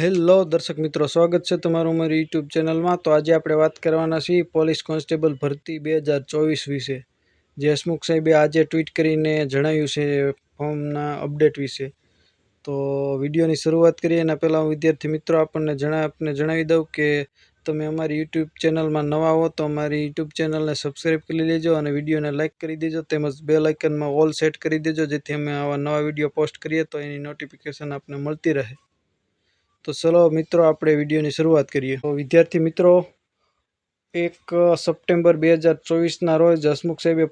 Hello દર્શક મિત્રો, સ્વાગત છે તમારું મારી યુટ્યુબ ચેનલમાં. તો આજે આપણે વાત કરવાના છીએ પોલીસ કોન્સ્ટેબલ ભરતી બે હજાર ચોવીસ વિશે. જે હસમુખ સાહેબે આજે ટ્વીટ કરીને જણાવ્યું છે ફોર્મના અપડેટ વિશે. તો વિડીયોની શરૂઆત કરીએ. એના પહેલાં હું વિદ્યાર્થી મિત્રો આપણને જણા, આપને જણાવી દઉં કે તમે અમારી યુટ્યુબ ચેનલમાં નવા હો તો અમારી યુટ્યુબ ચેનલને સબસ્ક્રાઈબ કરી લેજો અને વિડીયોને લાઇક કરી દેજો. તેમજ બે લાઇકનમાં ઓલ સેટ કરી દેજો જેથી અમે આવા નવા વીડિયો પોસ્ટ કરીએ તો એની નોટિફિકેશન આપને મળતી રહે. તો ચલો મિત્રો, આપણે વિડીયોની શરૂઆત કરીએ. તો વિદ્યાર્થી મિત્રો, એક સપ્ટેમ્બર બે હજાર ચોવીસના રોજ હસમુખ સાહેબે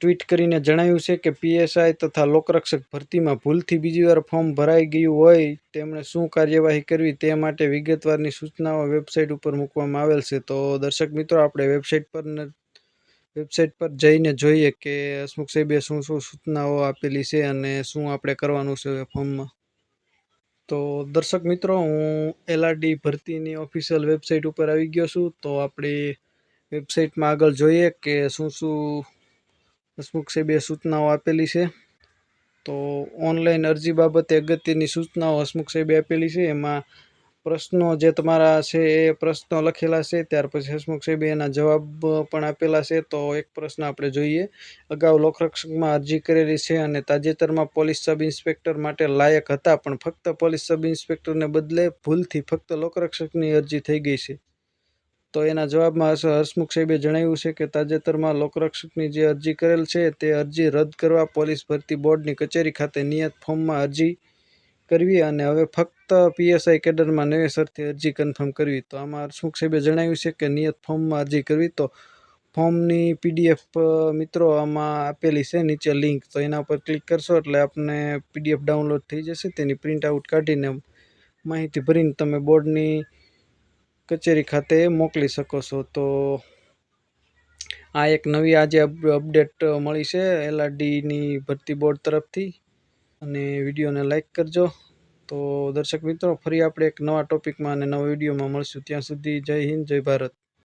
ટ્વીટ કરીને જણાવ્યું છે કે પીએસઆઈ તથા લોકરક્ષક ભરતીમાં ભૂલથી બીજી વાર ફોર્મ ભરાઈ ગયું હોય તેમણે શું કાર્યવાહી કરવી તે માટે વિગતવારની સૂચનાઓ વેબસાઇટ ઉપર મૂકવામાં આવેલ છે. તો દર્શક મિત્રો, આપણે વેબસાઇટ પર વેબસાઇટ પર જઈને જોઈએ કે હસમુખ સાહેબે શું શું સૂચનાઓ આપેલી છે અને શું આપણે કરવાનું છે ફોર્મમાં. તો દર્શક મિત્રો, હું એલઆરડી ભરતીની ઓફિશિયલ વેબસાઇટ ઉપર આવી ગયો છું. તો આપણી વેબસાઇટમાં આગળ જોઈએ કે શું શું હસમુખ સાહેબે સૂચનાઓ આપેલી છે. તો ઓનલાઈન અરજી બાબતે અગત્યની સૂચનાઓ હસમુખ સાહેબે આપેલી છે. એમાં પ્રશ્નો જે તમારા છે એ પ્રશ્નો લખેલા છે. ત્યાર પછી હસમુખ સાહેબે એના જવાબ પણ આપેલા છે. તો એક પ્રશ્ન આપણે જોઈએ. અગાઉ લોકરક્ષકમાં અરજી કરેલી છે અને તાજેતરમાં પોલીસ સબ ઇન્સ્પેક્ટર માટે લાયક હતા, પણ ફક્ત પોલીસ સબ ઇન્સ્પેક્ટરને બદલે ભૂલથી ફક્ત લોકરક્ષકની અરજી થઈ ગઈ છે. તો એના જવાબમાં હસમુખ સાહેબે જણાવ્યું છે કે તાજેતરમાં લોકરક્ષકની જે અરજી કરેલ છે, તે અરજી રદ કરવા પોલીસ ભરતી બોર્ડની કચેરી ખાતે નિયત ફોર્મમાં અરજી કરવી અને હવે ફક્ત પીએસઆઈ કેડરમાં નવેસરથી અરજી કન્ફર્મ કરવી. તો આમાં સાહેબે જણાવ્યું છે કે નિયત ફોર્મમાં અરજી કરવી. તો ફોર્મની પીડીએફ મિત્રો આમાં આપેલી છે, નીચે લિંક. તો એના પર ક્લિક કરશો એટલે આપને પીડીએફ ડાઉનલોડ થઈ જશે. તેની પ્રિન્ટ આઉટ કાઢીને માહિતી ભરીને તમે બોર્ડની કચેરી ખાતે મોકલી શકો છો. તો આ એક નવી આજે અપડેટ મળી છે. એલઆરડીની ભરતી બોર્ડ તરફથી. અને વિડીયોને લાઇક કરજો. તો દર્શક મિત્રો, ફરી આપણે એક નવા ટોપિકમાં અને નવા વિડીયોમાં મળશું. ત્યાં સુધી જય હિન્દ, જય ભારત.